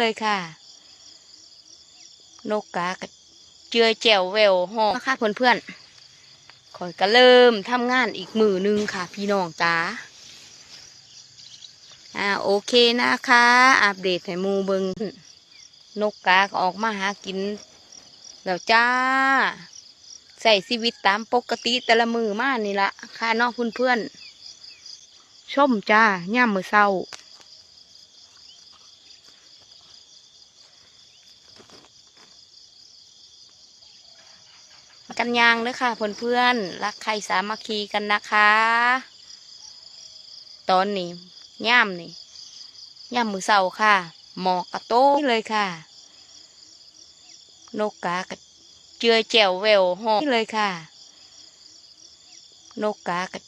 เลยค่ะ นกกาเจือแจวแววหอค่ะเพื่อนเพื่อนๆขอยก็เริ่มทำงานอีกมือหนึงค่ะ พี่น้องจ้าอ่าโอเคนะคะ อัปเดตให้มูเบิงนกกากออกมาหากิน แล้วจ้า ใส่ชีวิตตามปกติแต่ละมือมากนี่ละค่ะนอกเพื่อนเพื่อนๆชมจ้าย่ามมือเศร้า กันยางเด้อค่ะเพื่อนๆรักใครสามัคคีกันนะคะ ตอนนี้ย่ามนี่ย่ามมือเสาค่ะ หมอกกระโต้นี่เลยค่ะ นกกากระเจือแจวแววหอนี่เลยค่ะ นกกากระ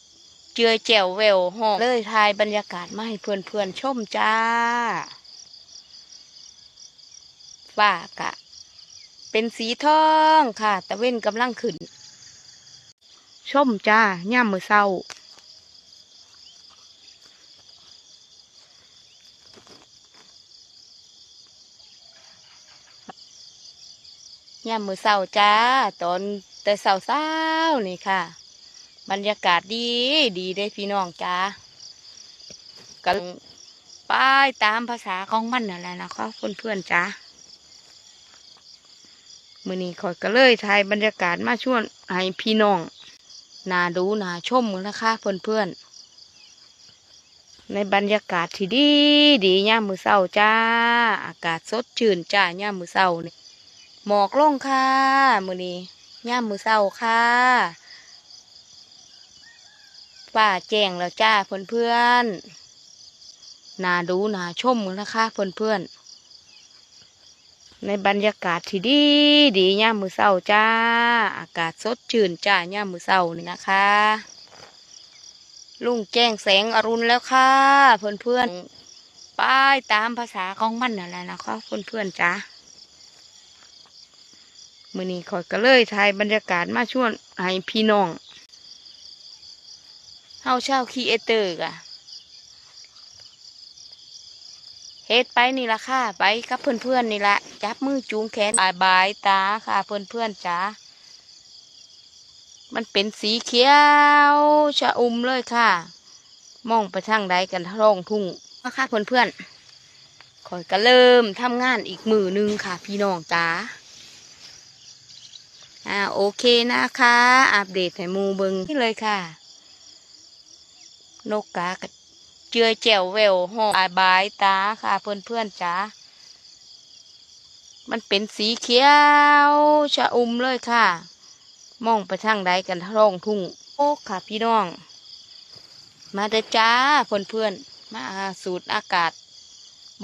เจือแจวแววหอเลยทายบรรยากาศมาให้เพื่อนๆชมจ้าฝ้ากะ เป็นสีทองค่ะตะเว้นกำลังขึ้นชมจ้าย่ามมือเศร้าย่ามมือเศร้าจ้า ตอนแต่เศร้าเศร้านี่ค่ะ บรรยากาศดีดีได้พี่น้องจ้ากันป้ายตามภาษาของมันนั่นแหละนะคะเพื่อนๆจ้า มื่อนี้ขอยก็เลยถ่ายบรรยากาศมาชวนให้พี่น้องนาดูนาชมกันนะคะเพื่อนๆ ในบรรยากาศที่ดีดีย่ามมือเศร้าจ้า อากาศสดชื่นจ้าย่ามมือเศร้านี่หมอกลงค่ะมื่อนี้ย่ามมือเศร้าค่ะป้าแจ้งแล้วจ้าเพื่อนๆนาดูนาชมกันนะคะเพื่อนๆ ในบรรยากาศที่ดีดีย่ามมือเศร้าจ้า อากาศสดชื่นจ้าย่ามมือเศร้านี่นะคะ ลุงแจ้งแสงอรุณแล้วค่ะ เพื่อนเพื่อนๆป้ายตามภาษาของมันนั่นแหละนะคะเพื่อนเพื่อนๆจ้ามือนี้ขอยก็เลยถ่ายบรรยากาศมาชวนให้พี่น้องเฮาเช่าคีเอเตอร์กะ เฮ็ดไปนี่ละค่ะ ไปกับเพื่อนๆนี่ละจับมือจูงแขนบายบายตาค่ะ เพื่อนๆจ้ามันเป็นสีเขียวชะอุ่มเลยค่ะ มองไปทางใดกันท้องทุ่งนะคะเพื่อนๆคอยก็เริ่มทำงานอีกมือหนึงค่ะ พี่น้องจ้าอ่าโอเคนะคะ อัปเดตให้หมูเบิงนี่เลยค่ะ นกกากระ เจือแจวแววหอมบายบายตาค่ะเพื่อนเพื่อนจ้ามันเป็นสีเขียวชะอุ่มเลยค่ะ มองไปทางใดกันท้องทุ่งโอ้ค่ะพี่น้อง มาเด้อจ้าเพื่อนเพื่อนมาสูดอากาศ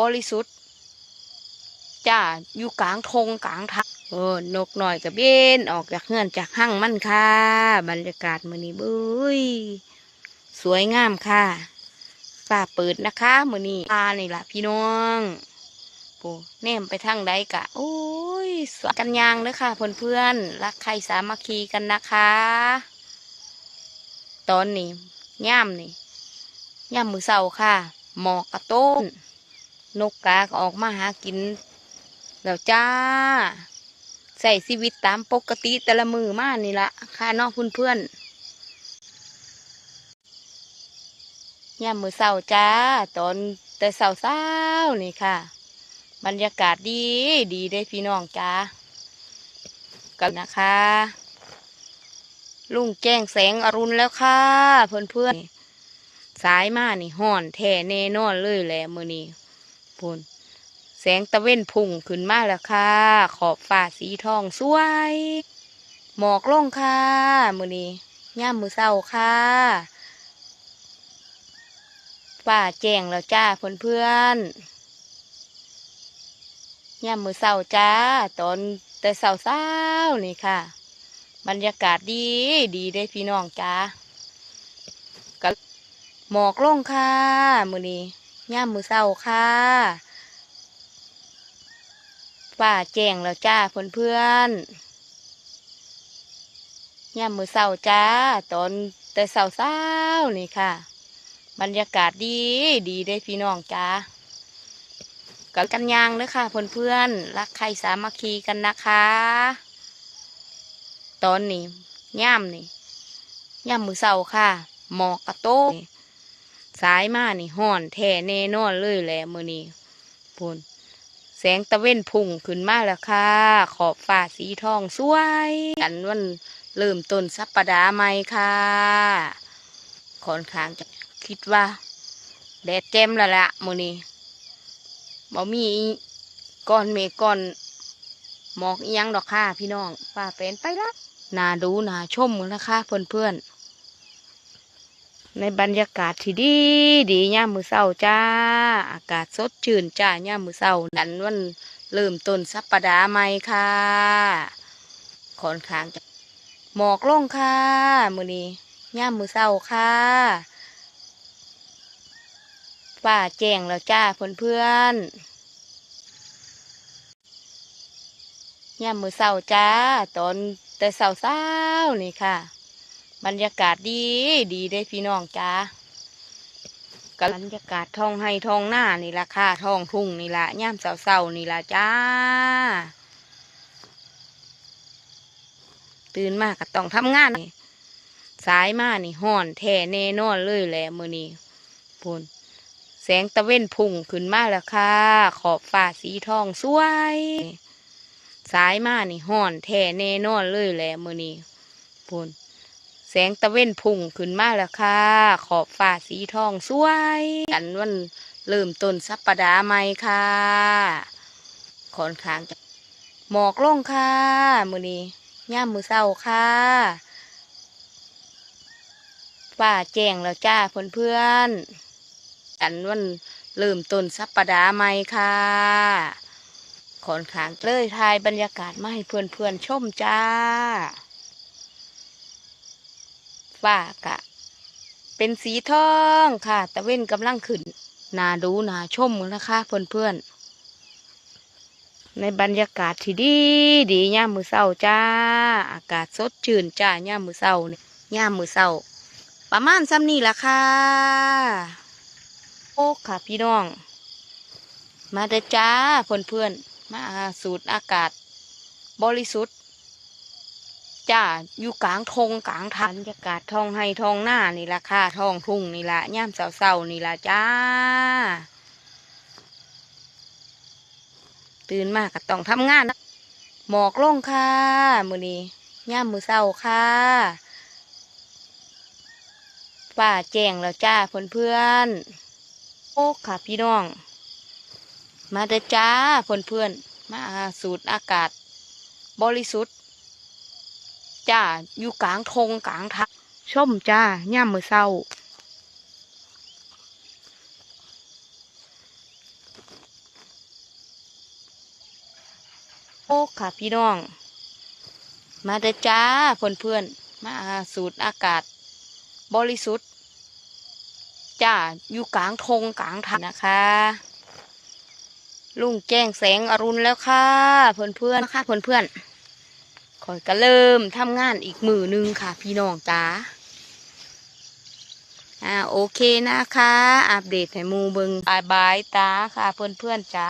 บริสุทธิ์จ้าอยู่กลางทงกลางทักเออนกหน่อยกับเบนออกจากเฮือนจากห้างมั่นค่ะ บรรยากาศมือนี้บุ้ยสวยงามค่ะ ฝ้าเปิดนะคะมือนี้ปลานี่ล่ะพี่น้องโอ้แนมไปทางใดกะ โอ้ยสวยกันยางเด้อค่ะเพื่อนๆรักใครสามัคคีกันนะคะ ตอนนี้ย่ามนี่ย่ามมือเศร้าค่ะ หมอกกระต้น นกกาก็ออกมาหากิน แล้วจ้า ใส่ชีวิตตามปกติแต่ละมือมากนี่ละค่ะนอกเพื่อนๆ ยามมือเศร้าจ้า ตอนแต่เศร้าเศร้านี่ค่ะ บรรยากาศดีดีได้พี่น้องจ้ากันนะคะ ลุงแจ้งแสงอรุณแล้วค่ะ เพื่อนเพื่อนๆสายมานี่ห่อนแท่แน่นอนเลยแหละมือนี้พูนแสงตะเว้นพุ่งขึ้นมาแล้วค่ะ ขอบฟ้าสีทองสวย หมอกลงค่ะ มือนี้ย่ามมือเศร้าค่ะ ป้าแจ้งแล้วจ้าเพื่อนเพื่อนย่ามมือเศร้าจ้า ตอนแต่เศร้าเศร้านี่ค่ะ บรรยากาศดีดีได้พี่น้องจ้าก็หมอกลงค่ะมือนี้ย่ามมือเศร้าค่ะป้าแจ้งแล้วจ้าเพื่อนเพื่อนย่ามมือเศร้าจ้า ตอนแต่เศร้าเศร้านี่ค่ะ บรรยากาศดีดีได้พี่น้องจ้ากันกันยางเด้อค่ะเพื่อนเพื่อนรักใครสามัคคีกันนะคะ ตอนนี้ย่ามนี่ย่ามมือเสาค่ะ หมอกกระโตกสายมานี่ห่อนแท่แน่นอนเลยแหละมือนี้พูนแสงตะเว้นพุ่งขึ้นมาแล้วค่ะ ขอบฟ้าสีทองสวย กันวันเริ่มต้นสัปดาห์ใหม่ค่ะค่อนข้างจะ คิดว่าแดดแจ่มแล้วละมือนี้บ่มีก้อนเมฆก้อนหมอกยังดอกค่ะพี่น้องป้าเป็นไปละน่าดูน่าชมนะคะเพื่อนเพื่อนๆในบรรยากาศที่ดีดีย่ามมือเศร้าจ้า อากาศสดชื่นจ้าย่ามมือเศร้าดันวันเริ่มต้นสัปดาห์ใหม่ค่ะค่อนข้างจะหมอกลงค่ะมือนี้ย่ามมือเศร้าค่ะ ป้าแจ้งแล้วจ้าเพื่อนเพื่อนย่ามมือเศร้าจ้า ตอนแต่เศร้าเศร้านี่ค่ะ บรรยากาศดีดีได้พี่น้องจ้ากับบรรยากาศท้องให้ท้องหน้านี่ละค่ะท้องทุ่งนี่ละย่ามเศร้าเศร้านี่ละจ้า ตื่นมากก็ต้องทำงานนี่สายมานี่ห่อนแท่แน่นอนเลยแหละมือนี้พูน งตะเว้นพุ่งขึ้นมาแล้วค่ะ ขอบฟ้าสีทองสวย สายมานี่ห่อนแท่แน่นอนเลยแหละมือนี้พูนแสงตะเว้นพุ่งขึ้นมาแล้วค่ะ ขอบฟ้าสีทองสวยกันวันเริ่มต้นสัปดาห์ใหม่ค่ะค่อนข้างจะหมอกลงค่ะมือนี้ย่ามมือเศร้าค่ะป้าแจ้งแล้วจ้าเพื่อนเพื่อน ๆอันวันเริ่มต้นสัปดาห์ใหม่ค่ะค่อนขางเลยทายบรรยากาศมาให้เพื่อนเพื่อนๆชมจ้าฟ้ากะ เป็นสีทองค่ะตะเว้นกำลังขึ้นนาดูนาชมนะคะเพื่อนเพื่อนๆในบรรยากาศที่ดี ดีย่ามมือเศร้าจ้า อากาศสดชื่นจ้าย่ามมือเศร้าเนี่ยย่ามมือเศร้าประมาณซ้ำนี่ละค่ะ โอ้ค่ะพี่น้อง มาเด้อจ้าเพื่อนเพื่อนมาสูดอากาศ บริสุทธิ์จ้าอยู่กลางทงกลางทันบรรยากาศทองให้ทองหน้านี่ละค่ะทองทุ่งนี่ละย่ามเสาๆนี่ละจ้า ตื่นมากก็ต้องทำงานนะหมอกลงค่ะมือนี้ย่ามมือเศร้าค่ะป้าแจ้งแล้วจ้าเพื่อนเพื่อน โอ้ค่ะพี่น้อง มาเด้อจ้าเพื่อนเพื่อนมาสูดอากาศ บริสุทธิ์จ้าอยู่กลางทงกลางทักชมจ้าย่ามมือเศร้าโอ้ค่ะพี่น้อง มาเด้อจ้าเพื่อนเพื่อนมาสูดอากาศ บริสุทธิ์ จ้าอยู่กลางทงกลางทันนะคะ ลุงแจ้งแสงอรุณแล้วค่ะ เพื่อนเพื่อนๆค่ะเพื่อนเพื่อนๆคอยก็เริ่มทำงานอีกมือหนึงค่ะ พี่น้องจ้าอ่าโอเคนะคะ อัปเดตให้หมูเบิงบายบายตาค่ะ เพื่อนเพื่อนๆจ้า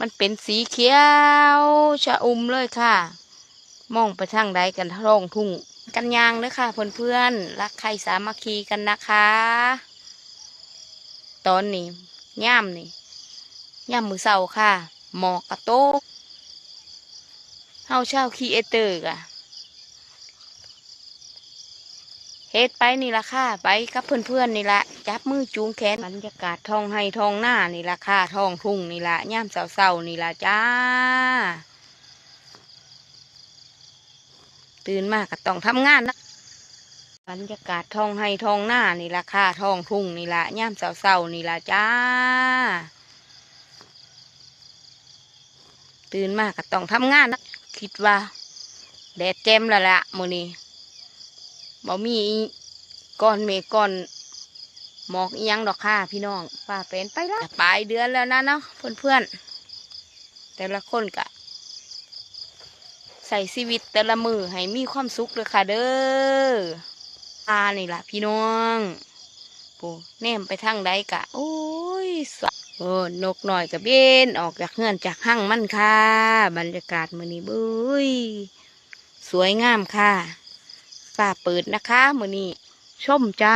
มันเป็นสีเขียวชะอุ่มเลยค่ะ มองไปทางใดกันท้องทุ่ง กันยางเลยค่ะเพื่อนๆรักใครสามัคคีกันนะคะ ตอนนี้ย่ามนี่ย่ามมือเสาค่ะ หมอกกระโตกเฮาเช่าคีเอเตอร์กะเฮ็ดไปนี่ละค่ะ ไปกับเพื่อนๆนี่ละจับมือจูงแขนบรรยากาศทองให้ทองหน้านี่ละค่ะทองทุ่งนี่ละย่ามเสานี่ละจ้า ตื่นมากก็ต้องทำงานนะบรรยากาศทองให้ทองหน้านี่ละค่ะทองทุ่งนี่ละย่ามเสาๆนี่ละจ้า ตื่นมากก็ต้องทำงานนะคิดว่าแดดแจ่มแล้วละโมนี้บ่มีก้อนเมฆก้อนหมอกอียังดอกค่ะพี่น้องป้าเป็นไปละปลายเดือนแล้วนะเนาะเพื่อนๆแต่ละคนกะ ใส่ชีวิตแต่ละมือให้มีความสุขเลยค่ะเด้ออานี่ล่ะ พี่น้องปูแนมไปทางใดกะ โอ้ยสะโอ้นกหน่อยกับเบนออกจากเฮือนจากห้างมันค่ะ บรรยากาศมือนี้เบ้ยสวยงามค่ะฝ้าเปิดนะคะมือนี้ชมจ้า